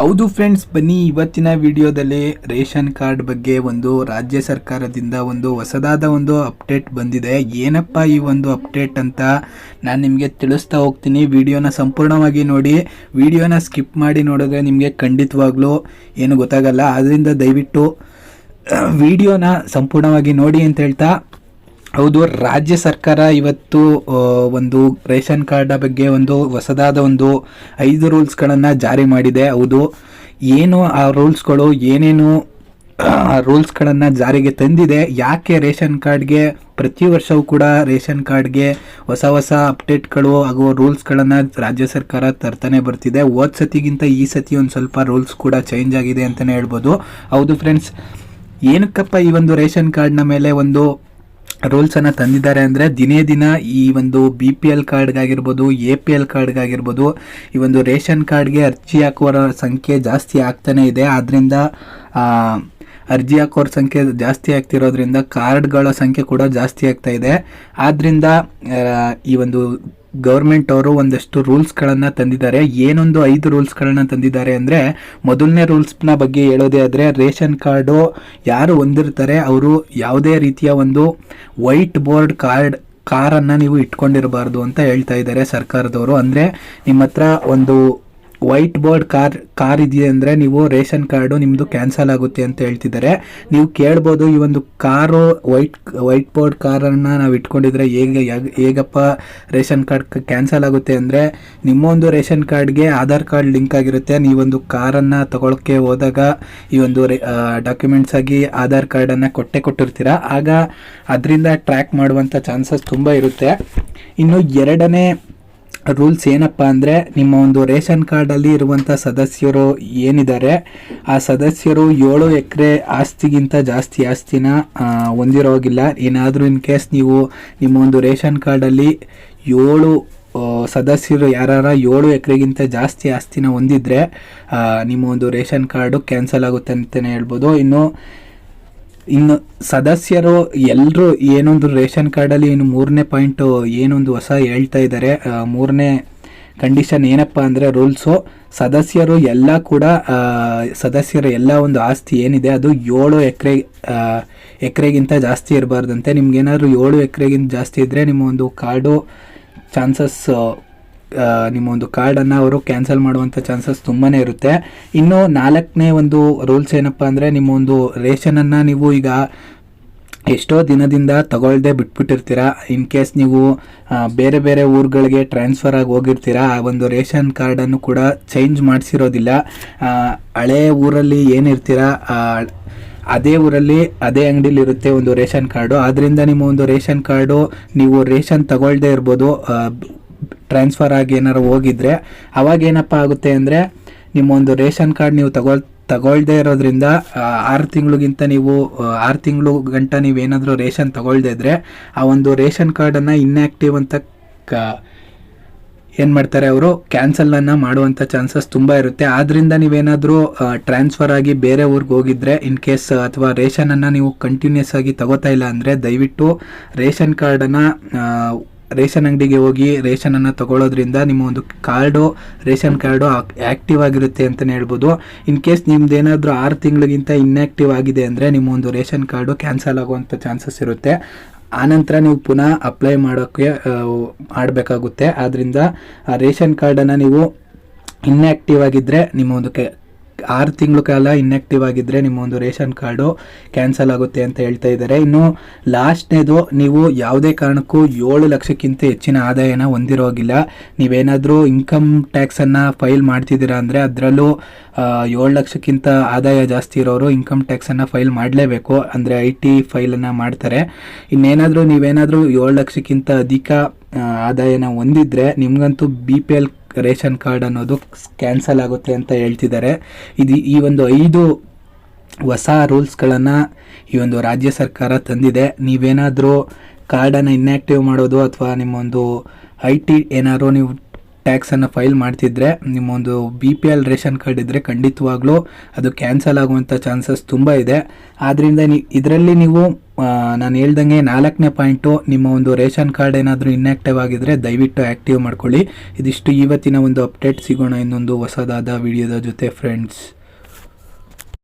ಹೌದು ಫ್ರೆಂಡ್ಸ್ ಬನ್ನಿ ಇವತ್ತಿನ ವಿಡಿಯೋದಲ್ಲಿ ರೇಷನ್ ಕಾರ್ಡ್ ಬಗ್ಗೆ ಒಂದು ರಾಜ್ಯ ಸರ್ಕಾರದಿಂದ ಒಂದು ಹೊಸದಾದ ಒಂದು ಅಪ್ಡೇಟ್ ಬಂದಿದೆ. ಏನಪ್ಪ ಈ ಒಂದು ಅಪ್ಡೇಟ್ ಅಂತ ನಾನು ನಿಮಗೆ ತಿಳಿಸ್ತಾ ಹೋಗ್ತೀನಿ. ವಿಡಿಯೋನ ಸಂಪೂರ್ಣವಾಗಿ ನೋಡಿ. ವಿಡಿಯೋನ ಸ್ಕಿಪ್ ಮಾಡಿ ನೋಡಿದ್ರೆ ನಿಮಗೆ ಖಂಡಿತವಾಗ್ಲೂ ಏನು ಗೊತ್ತಾಗಲ್ಲ. ಆದ್ದರಿಂದ ದಯವಿಟ್ಟು ವಿಡಿಯೋನ ಸಂಪೂರ್ಣವಾಗಿ ನೋಡಿ ಅಂತ ಹೇಳ್ತಾ ಹೌದು, ರಾಜ್ಯ ಸರ್ಕಾರ ಇವತ್ತು ಒಂದು ರೇಷನ್ ಕಾರ್ಡ್ ಬಗ್ಗೆ ಒಂದು ಹೊಸದಾದ ಒಂದು ಐದು ರೂಲ್ಸ್ಗಳನ್ನು ಜಾರಿ ಮಾಡಿದೆ. ಹೌದು, ಏನು ಆ ರೂಲ್ಸ್ಗಳು, ಏನೇನು ರೂಲ್ಸ್ಗಳನ್ನು ಜಾರಿಗೆ ತಂದಿದೆ, ಯಾಕೆ ರೇಷನ್ ಕಾರ್ಡ್ಗೆ, ಪ್ರತಿ ವರ್ಷವೂ ಕೂಡ ರೇಷನ್ ಕಾರ್ಡ್ಗೆ ಹೊಸ ಹೊಸ ಅಪ್ಡೇಟ್ಗಳು ಹಾಗೂ ರೂಲ್ಸ್ಗಳನ್ನು ರಾಜ್ಯ ಸರ್ಕಾರ ತರ್ತಾನೆ ಬರ್ತಿದೆ. ಹೋದ ಸತಿಗಿಂತ ಈ ಸತಿ ಒಂದು ಸ್ವಲ್ಪ ರೂಲ್ಸ್ ಕೂಡ ಚೇಂಜ್ ಆಗಿದೆ ಅಂತಲೇ ಹೇಳ್ಬೋದು. ಹೌದು, ಫ್ರೆಂಡ್ಸ್, ಏನಕ್ಕಪ್ಪ ಈ ಒಂದು ರೇಷನ್ ಕಾರ್ಡ್ನ ಮೇಲೆ ಒಂದು ರೂಲ್ಸ್ ಅನ್ನ ತಂದಿದ್ದಾರೆ ಅಂದ್ರೆ ದಿನೇ ದಿನ ಈ ಒಂದು ಬಿ ಪಿ ಎಲ್ ಕಾರ್ಡ್ಗಾಗಿರ್ಬೋದು ಎ ಪಿ ಎಲ್ ಕಾರ್ಡ್ಗಾಗಿರ್ಬೋದು ಈ ಒಂದು ರೇಷನ್ ಕಾರ್ಡ್ಗೆ ಅರ್ಜಿ ಹಾಕುವರ ಸಂಖ್ಯೆ ಜಾಸ್ತಿ ಆಗ್ತಾನೆ ಇದೆ. ಆದ್ರಿಂದ ಆ, ಅರ್ಜಿ ಹಾಕೋರ ಸಂಖ್ಯೆ ಜಾಸ್ತಿ ಆಗ್ತಿರೋದ್ರಿಂದ ಕಾರ್ಡ್ಗಳ ಸಂಖ್ಯೆ ಕೂಡ ಜಾಸ್ತಿ ಆಗ್ತಾ ಇದೆ. ಆದ್ರಿಂದ ಈ ಒಂದು ಗೌರ್ಮೆಂಟ್ ಅವರು ಒಂದಷ್ಟು ರೂಲ್ಸ್ಗಳನ್ನು ತಂದಿದ್ದಾರೆ. ಏನೊಂದು ಐದು ರೂಲ್ಸ್ಗಳನ್ನ ತಂದಿದ್ದಾರೆ ಅಂದರೆ, ಮೊದಲನೇ ರೂಲ್ಸ್ನ ಬಗ್ಗೆ ಹೇಳೋದೇ ಆದರೆ, ರೇಷನ್ ಕಾರ್ಡು ಯಾರು ಹೊಂದಿರ್ತಾರೆ, ಅವರು ಯಾವುದೇ ರೀತಿಯ ಒಂದು ವೈಟ್ ಬೋರ್ಡ್ ಕಾರ್ಡ್ ಕಾರನ್ನು ನೀವು ಇಟ್ಕೊಂಡಿರಬಾರ್ದು ಅಂತ ಹೇಳ್ತಾ ಇದ್ದಾರೆ ಸರ್ಕಾರದವರು. ಅಂದರೆ ನಿಮ್ಮ ಹತ್ರ ಒಂದು ವೈಟ್ ಬೋರ್ಡ್ ಕಾರ್ ಕಾರ್ ಇದೆಯಾ ಅಂದರೆ ನೀವು ರೇಷನ್ ಕಾರ್ಡು ನಿಮ್ಮದು ಕ್ಯಾನ್ಸಲ್ ಆಗುತ್ತೆ ಅಂತ ಹೇಳ್ತಿದ್ದಾರೆ. ನೀವು ಕೇಳ್ಬೋದು ಈ ಒಂದು ಕಾರು ವೈಟ್ ವೈಟ್ ಬೋರ್ಡ್ ಕಾರನ್ನು ನಾವು ಇಟ್ಕೊಂಡಿದ್ರೆ ಹೇಗೆ ಹೇಗಪ್ಪ ರೇಷನ್ ಕಾರ್ಡ್ ಕ್ಯಾನ್ಸಲ್ ಆಗುತ್ತೆ ಅಂದರೆ ನಿಮ್ಮ ಒಂದು ರೇಷನ್ ಕಾರ್ಡ್ಗೆ ಆಧಾರ್ ಕಾರ್ಡ್ ಲಿಂಕ್ ಆಗಿರುತ್ತೆ. ನೀವೊಂದು ಕಾರನ್ನು ತಗೊಳಕ್ಕೆ ಹೋದಾಗ ಈ ಒಂದು ಡಾಕ್ಯುಮೆಂಟ್ಸ್ ಆಗಿ ಆಧಾರ್ ಕಾರ್ಡನ್ನು ಕೊಟ್ಟೆ ಕೊಟ್ಟಿರ್ತೀರ. ಆಗ ಅದರಿಂದ ಟ್ರ್ಯಾಕ್ ಮಾಡುವಂಥ ಚಾನ್ಸಸ್ ತುಂಬ ಇರುತ್ತೆ. ಇನ್ನು ಎರಡನೇ ರೂಲ್ಸ್ ಏನಪ್ಪ ಅಂದರೆ ನಿಮ್ಮ ಒಂದು ರೇಷನ್ ಕಾರ್ಡಲ್ಲಿ ಇರುವಂಥ ಸದಸ್ಯರು ಏನಿದ್ದಾರೆ ಆ ಸದಸ್ಯರು ಏಳು ಎಕರೆ ಆಸ್ತಿಗಿಂತ ಜಾಸ್ತಿ ಆಸ್ತಿನ ಹೊಂದಿರೋಗಿಲ್ಲ. ಏನಾದರೂ ಇನ್ ಕೇಸ್ ನೀವು ನಿಮ್ಮ ಒಂದು ರೇಷನ್ ಕಾರ್ಡಲ್ಲಿ ಏಳು ಸದಸ್ಯರು ಯಾರ ಏಳು ಎಕರೆಗಿಂತ ಜಾಸ್ತಿ ಆಸ್ತಿನ ಹೊಂದಿದ್ರೆ ನಿಮ್ಮ ಒಂದು ರೇಷನ್ ಕಾರ್ಡು ಕ್ಯಾನ್ಸಲ್ ಆಗುತ್ತೆ ಅಂತಲೇ ಹೇಳ್ಬೋದು. ಇನ್ನು ಇನ್ನು ಸದಸ್ಯರು ಎಲ್ಲರೂ ಏನೊಂದು ರೇಷನ್ ಕಾರ್ಡಲ್ಲಿ ಇನ್ನು ಮೂರನೇ ಪಾಯಿಂಟು ಏನೊಂದು ಹೊಸ ಹೇಳ್ತಾ ಇದ್ದಾರೆ. ಮೂರನೇ ಕಂಡೀಷನ್ ಏನಪ್ಪ ಅಂದರೆ ರೂಲ್ಸು, ಸದಸ್ಯರು ಎಲ್ಲ ಕೂಡ ಸದಸ್ಯರ ಎಲ್ಲ ಒಂದು ಆಸ್ತಿ ಏನಿದೆ ಅದು ಏಳು ಎಕರೆ ಎಕರೆಗಿಂತ ಜಾಸ್ತಿ ಇರಬಾರ್ದಂತೆ. ನಿಮ್ಗೇನಾದ್ರು ಏಳು ಎಕರೆಗಿಂತ ಜಾಸ್ತಿ ಇದ್ದರೆ ನಿಮ್ಮ ಒಂದು ಕಾರ್ಡು ಚಾನ್ಸಸ್ ನಿಮ್ಮ ಒಂದು ಕಾರ್ಡನ್ನು ಅವರು ಕ್ಯಾನ್ಸಲ್ ಮಾಡುವಂಥ ಚಾನ್ಸಸ್ ತುಂಬಾ ಇರುತ್ತೆ. ಇನ್ನು ನಾಲ್ಕನೇ ಒಂದು ರೂಲ್ಸ್ ಏನಪ್ಪ ಅಂದರೆ ನಿಮ್ಮ ಒಂದು ರೇಷನನ್ನು ನೀವು ಈಗ ಎಷ್ಟೋ ದಿನದಿಂದ ತಗೊಳ್ಳದೆ ಬಿಟ್ಬಿಟ್ಟಿರ್ತೀರ. ಇನ್ ಕೇಸ್ ನೀವು ಬೇರೆ ಬೇರೆ ಊರುಗಳಿಗೆ ಟ್ರಾನ್ಸ್ಫರ್ ಆಗಿ ಹೋಗಿರ್ತೀರ, ಆ ಒಂದು ರೇಷನ್ ಕಾರ್ಡನ್ನು ಕೂಡ ಚೇಂಜ್ ಮಾಡಿಸಿರೋದಿಲ್ಲ. ಹಳೆ ಊರಲ್ಲಿ ಏನಿರ್ತೀರ ಅದೇ ಊರಲ್ಲಿ ಅದೇ ಅಂಗಡಿಲಿ ಇರುತ್ತೆ ಒಂದು ರೇಷನ್ ಕಾರ್ಡು. ಆದ್ದರಿಂದ ನಿಮ್ಮ ಒಂದು ರೇಷನ್ ಕಾರ್ಡು ನೀವು ರೇಷನ್ ತಗೊಳ್ಳದೆ ಇರ್ಬೋದು. ಟ್ರಾನ್ಸ್ಫರ್ ಆಗಿ ಏನಾರು ಹೋಗಿದ್ರೆ, ಅವಾಗ ಏನಪ್ಪ ಆಗುತ್ತೆ ಅಂದರೆ ನಿಮ್ಮ ಒಂದು ರೇಷನ್ ಕಾರ್ಡ್ ನೀವು ತಗೊಳ್ ತಗೊಳ್ಳದೇ ಇರೋದ್ರಿಂದ ಆರು ತಿಂಗಳಿಗಿಂತ ನೀವು ಆರು ತಿಂಗಳು ಗಂಟ ನೀವೇನಾದರೂ ರೇಷನ್ ತಗೊಳ್ದೇ ಇದ್ರೆ, ಆ ಒಂದು ರೇಷನ್ ಕಾರ್ಡನ್ನು ಇನ್ಆ್ಯಕ್ಟಿವ್ ಅಂತ ಕ, ಏನು ಮಾಡ್ತಾರೆ ಅವರು ಕ್ಯಾನ್ಸಲನ್ನು ಮಾಡುವಂಥ ಚಾನ್ಸಸ್ ತುಂಬ ಇರುತ್ತೆ. ಆದ್ದರಿಂದ ನೀವೇನಾದರೂ ಟ್ರಾನ್ಸ್ಫರ್ ಆಗಿ ಬೇರೆ ಊರಿಗೆ ಹೋಗಿದ್ರೆ ಇನ್ ಕೇಸ್ ಅಥವಾ ರೇಷನನ್ನು ನೀವು ಕಂಟಿನ್ಯೂಸ್ ಆಗಿ ತಗೋತಾ ಇಲ್ಲ ಅಂದರೆ, ದಯವಿಟ್ಟು ರೇಷನ್ ಕಾರ್ಡನ್ನು ರೇಷನ್ ಅಂಗಡಿಗೆ ಹೋಗಿ ರೇಷನನ್ನು ತಗೊಳ್ಳೋದ್ರಿಂದ ನಿಮ್ಮ ಒಂದು ಕಾರ್ಡು, ರೇಷನ್ ಕಾರ್ಡು ಆಕ್ಟಿವ್ ಆಗಿರುತ್ತೆ ಅಂತಲೇ ಹೇಳ್ಬೋದು. ಇನ್ ಕೇಸ್ ನಿಮ್ದು ಏನಾದರೂ ಆರು ತಿಂಗಳಿಗಿಂತ ಇನ್ಆ್ಯಕ್ಟಿವ್ ಆಗಿದೆ ಅಂದರೆ ನಿಮ್ಮ ಒಂದು ರೇಷನ್ ಕಾರ್ಡು ಕ್ಯಾನ್ಸಲ್ ಆಗುವಂಥ ಚಾನ್ಸಸ್ ಇರುತ್ತೆ. ಆನಂತರ ನೀವು ಪುನಃ ಅಪ್ಲೈ ಮಾಡೋಕ್ಕೆ ಮಾಡಬೇಕಾಗುತ್ತೆ. ಆದ್ದರಿಂದ ಆ ರೇಷನ್ ಕಾರ್ಡನ್ನು ನೀವು ಇನ್ಆ್ಯಕ್ಟಿವ್ ಆಗಿದ್ದರೆ ನಿಮ್ಮ ಒಂದು ಆರು ತಿಂಗಳ ಕಾಲ ಇನ್ಆಕ್ಟಿವ್ ಆಗಿದ್ದರೆ ನಿಮ್ಮ ಒಂದು ರೇಷನ್ ಕಾರ್ಡು ಕ್ಯಾನ್ಸಲ್ ಆಗುತ್ತೆ ಅಂತ ಹೇಳ್ತಾ ಇದ್ದಾರೆ. ಇನ್ನು ಲಾಸ್ಟ್ನೇದು ನೀವು ಯಾವುದೇ ಕಾರಣಕ್ಕೂ ಏಳು ಲಕ್ಷಕ್ಕಿಂತ ಹೆಚ್ಚಿನ ಆದಾಯನ ಹೊಂದಿರೋಗಿಲ್ಲ ನೀವೇನಾದರೂ ಇನ್ಕಮ್ ಟ್ಯಾಕ್ಸನ್ನು ಫೈಲ್ ಮಾಡ್ತಿದ್ದೀರಾ ಅಂದರೆ ಅದರಲ್ಲೂ ಏಳು ಲಕ್ಷಕ್ಕಿಂತ ಆದಾಯ ಜಾಸ್ತಿ ಇರೋರು ಇನ್ಕಮ್ ಟ್ಯಾಕ್ಸನ್ನು ಫೈಲ್ ಮಾಡಲೇಬೇಕು. ಅಂದರೆ ಐ ಟಿ ಫೈಲನ್ನು ಮಾಡ್ತಾರೆ. ಇನ್ನೇನಾದರೂ ನೀವೇನಾದರೂ ಏಳು ಲಕ್ಷಕ್ಕಿಂತ ಅಧಿಕ ಆದಾಯನ ಹೊಂದಿದ್ರೆ ನಿಮಗಂತೂ B P L ration card ಅನ್ನೋದು ಕ್ಯಾನ್ಸಲ್ ಆಗುತ್ತೆ ಅಂತ ಹೇಳ್ತಿದ್ದಾರೆ. ಇದು ಈ ಒಂದು ಐದು ಹೊಸ ರೂಲ್ಸ್ಗಳನ್ನು ಈ ಒಂದು ರಾಜ್ಯ ಸರ್ಕಾರ ತಂದಿದೆ. ನೀವೇನಾದರೂ ಕಾರ್ಡನ್ನು ಇನ್ಯಾಕ್ಟಿವ್ ಮಾಡೋದು ಅಥವಾ ನಿಮ್ಮೊಂದು ಐ ಟಿ ಏನಾದ್ರು ನೀವು ಟ್ಯಾಕ್ಸನ್ನು ಫೈಲ್ ಮಾಡ್ತಿದ್ರೆ, ನಿಮ್ಮೊಂದು B P L ration card ಇದ್ದರೆ ಖಂಡಿತವಾಗ್ಲೂ ಅದು ಕ್ಯಾನ್ಸಲ್ ಆಗುವಂಥ ಚಾನ್ಸಸ್ ತುಂಬ ಇದೆ. ಆದ್ದರಿಂದ ಇದರಲ್ಲಿ ನೀವು ನಾನು ಹೇಳ್ದಂಗೆ ನಾಲ್ಕನೇ ಪಾಯಿಂಟು ನಿಮ್ಮ ಒಂದು ರೇಷನ್ ಕಾರ್ಡ್ ಏನಾದರೂ ಇನ್ಆಕ್ಟಿವ್ ಆಗಿದ್ರೆ ದಯವಿಟ್ಟು ಆ್ಯಕ್ಟಿವ್ ಮಾಡ್ಕೊಳ್ಳಿ. ಇದಿಷ್ಟು ಇವತ್ತಿನ ಒಂದು ಅಪ್ಡೇಟ್ ಸಿಗೋಣ ಇನ್ನೊಂದು ಹೊಸದಾದ ವಿಡಿಯೋದ ಜೊತೆ ಫ್ರೆಂಡ್ಸ್